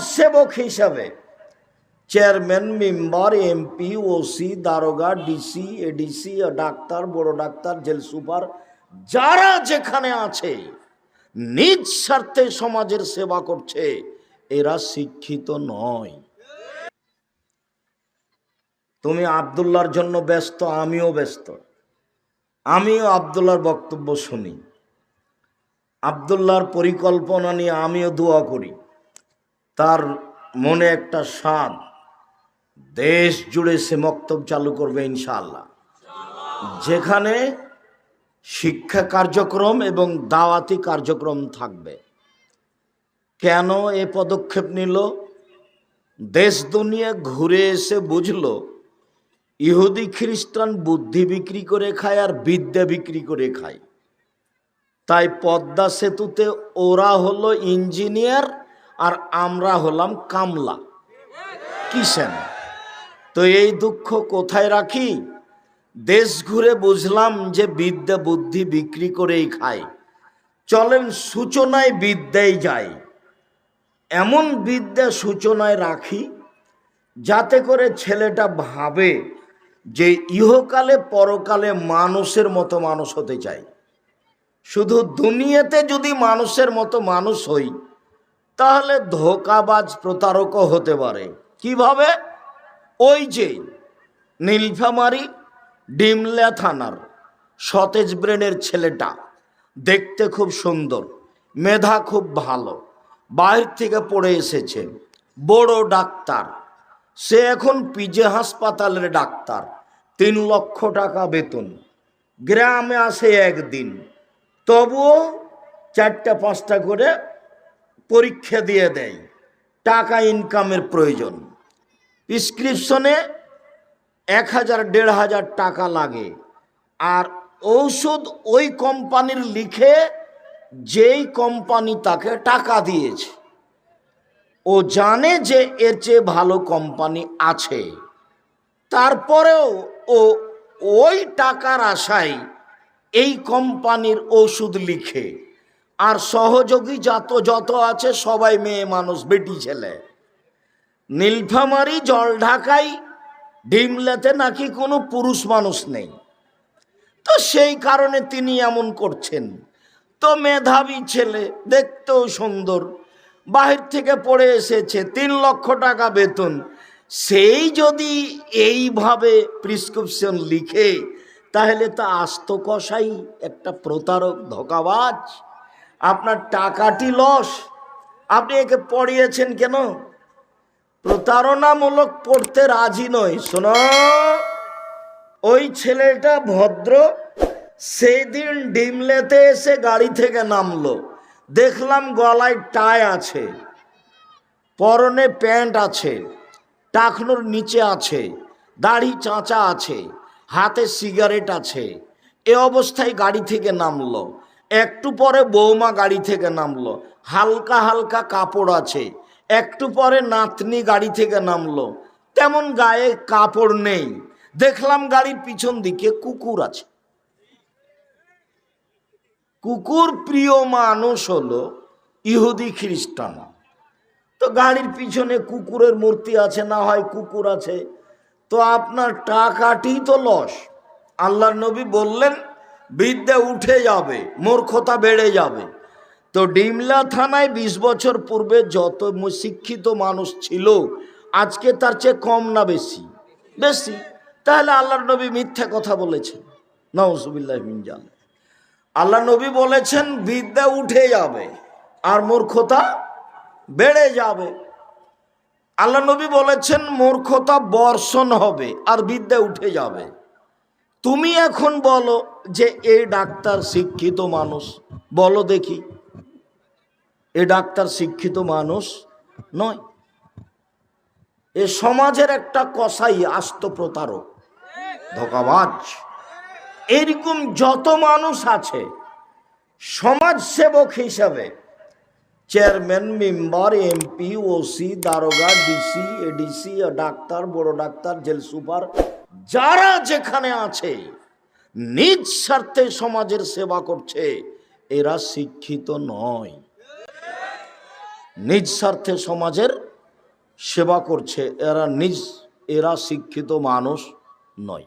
সেবক হিসাবে। Chairman, member, MP, OC, দারোগা, ডিসি, এডিসি, ডাক্তার, বড় ডাক্তার, জেল সুপার, যারা যেখানে আছে, নিজ স্বার্থে সমাজের সেবা করছে, এরা শিক্ষিত নয়। তুমি আবদুল্লার জন্য ব্যস্ত, আমিও ব্যস্ত। আমিও আবদুল্লার বক্তব্য শুনি। আবদুল্লার পরিকল্পনা নিয়ে আমিও দোয়া করি। তার মনে একটা স্বাদ। দেশ জুড়ে সে মক্তব চালু করবে ইনশাআল্লাহ। যেখানে শিক্ষা কার্যক্রম এবং দাওয়াতি কার্যক্রম থাকবে। কেন এ পদক্ষেপ নিল? দেশ দুনিয়া ঘুরে এসে বুঝলো, ইহুদি খ্রিস্টান বুদ্ধি বিক্রি করে খায় আর বিদ্যা বিক্রি করে খায়। তাই পদ্মা সেতুতে ওরা হলো ইঞ্জিনিয়ার আর আমরা হলাম কামলা। কিসেন তো এই দুঃখ কোথায় রাখি? দেশ ঘুরে বুঝলাম যে বিদ্যা বুদ্ধি বিক্রি করেই খায়। চলেন সূচনায় বিদ্যায় যায় এমন বিদ্যা সূচনায় রাখি যাতে করে ছেলেটা ভাবে যে ইহকালে পরকালে মানুষের মতো মানুষ হতে চাই। শুধু দুনিয়াতে যদি মানুষের মতো মানুষ হই তাহলে ধোকাবাজ প্রতারকও হতে পারে। কীভাবে? ওই যে নীলফামারি ডিমলা থানার সতেজ ব্রেনের ছেলেটা। দেখতে খুব সুন্দর, মেধা খুব ভালো, বাইরে থেকে পড়ে এসেছে, বড় ডাক্তার। সে এখন পিজে হাসপাতালের ডাক্তার, তিন লক্ষ টাকা বেতন। গ্রামে আসে একদিন, তবুও চারটা পাঁচটা করে পরীক্ষা দিয়ে দেয়। টাকা ইনকামের প্রয়োজন। প্রিসক্রিপশনে এক হাজার, দেড় হাজার টাকা লাগে। আর ঔষধ ওই কোম্পানির লিখে যেই কোম্পানি তাকে টাকা দিয়েছে। ও জানে যে এর চেয়ে ভালো কোম্পানি আছে। তারপরেও ও ওই টাকার আশায় এই কোম্পানির ওষুধ লিখে। আর সহযোগী যত যত আছে, সবাই মেয়ে মানুষ, বেটি ছেলে। নীলফামারি জল ঢাকাই ডিমলাতে নাকি কোনো পুরুষ মানুষ নেই। তো সেই কারণে তিনি এমন করছেন। তো মেধাবী ছেলে, দেখতেও সুন্দর। বাহির থেকে পড়ে এসেছে, তিন লক্ষ টাকা বেতন। সেই যদি এইভাবে প্রিসক্রিপশন লিখে, তাহলে তা আস্ত কষাই একটা প্রতারক, ধোকাবাজ। আপনার টাকাটি লস। আপনি একে পড়িয়েছেন কেন? প্রতারণামূলক পড়তে রাজি নয় শোনো, ওই ছেলেটা ভদ্র সেই দিন ডিমলেতে এসে গাড়ি থেকে নামলো। দেখলাম গলায় টাই আছে, পরনে প্যান্ট আছে, টাকনোর নিচে আছে, দাড়ি চাঁচা আছে, হাতে সিগারেট আছে। এ অবস্থায় গাড়ি থেকে নামলো। একটু পরে বৌমা গাড়ি থেকে নামলো। হালকা হালকা কাপড় আছে। একটু পরে নাতনি গাড়ি থেকে নামলো। তেমন গায়ে কাপড় নেই। দেখলাম গাড়ির পিছন দিকে কুকুর আছে। কুকুর প্রিয় মানুষ হলো ইহুদি খ্রিস্টান। তো গাড়ির পিছনে কুকুরের মূর্তি আছে, না হয় কুকুর আছে। তো আপনার টাকাটি তো লস। আল্লাহ নবী বললেন বিদ্যা উঠে যাবে, মূর্খতা বেড়ে যাবে। তো ডিমলা থানায় ২০ বছর পূর্বে যত শিক্ষিত মানুষ ছিল, আজকে তার চেয়ে কম না বেশি? বেশি। তাহলে আল্লাহর নবী মিথ্যা কথা বলেছেন। নওজুবিল্লাহ মিনজাল আল্লাহ নবী বলেছেন, বিদ্যা উঠে যাবে আর মূর্খতা বেড়ে যাবে। আল্লাহ নবী বলেছেন, মূর্খতা বর্ষণ হবে আর বিদ্যা উঠে যাবে। তুমি এখন বলো যে এই ডাক্তার শিক্ষিত মানুষ। বলো দেখি। এ ডাক্তার শিক্ষিত মানুষ নয়। এ সমাজের একটা কসাই আস্ত প্রতারক। ধোকাবাজ। এরকম যত মানুষ আছে, সমাজ সেবক হিসাবে, চেয়ারম্যান, মেম্বার, এমপি, ওসি, দারোগা, ডিসি, এডিসি, ডাক্তার, বড় ডাক্তার, জেল সুপার যারা যেখানে আছে, নিজ স্বার্থে সমাজের সেবা করছে, এরা শিক্ষিত নয়। নিজ স্বার্থে সমাজের সেবা করছে, এরা নিজ, এরা শিক্ষিত মানুষ নয়।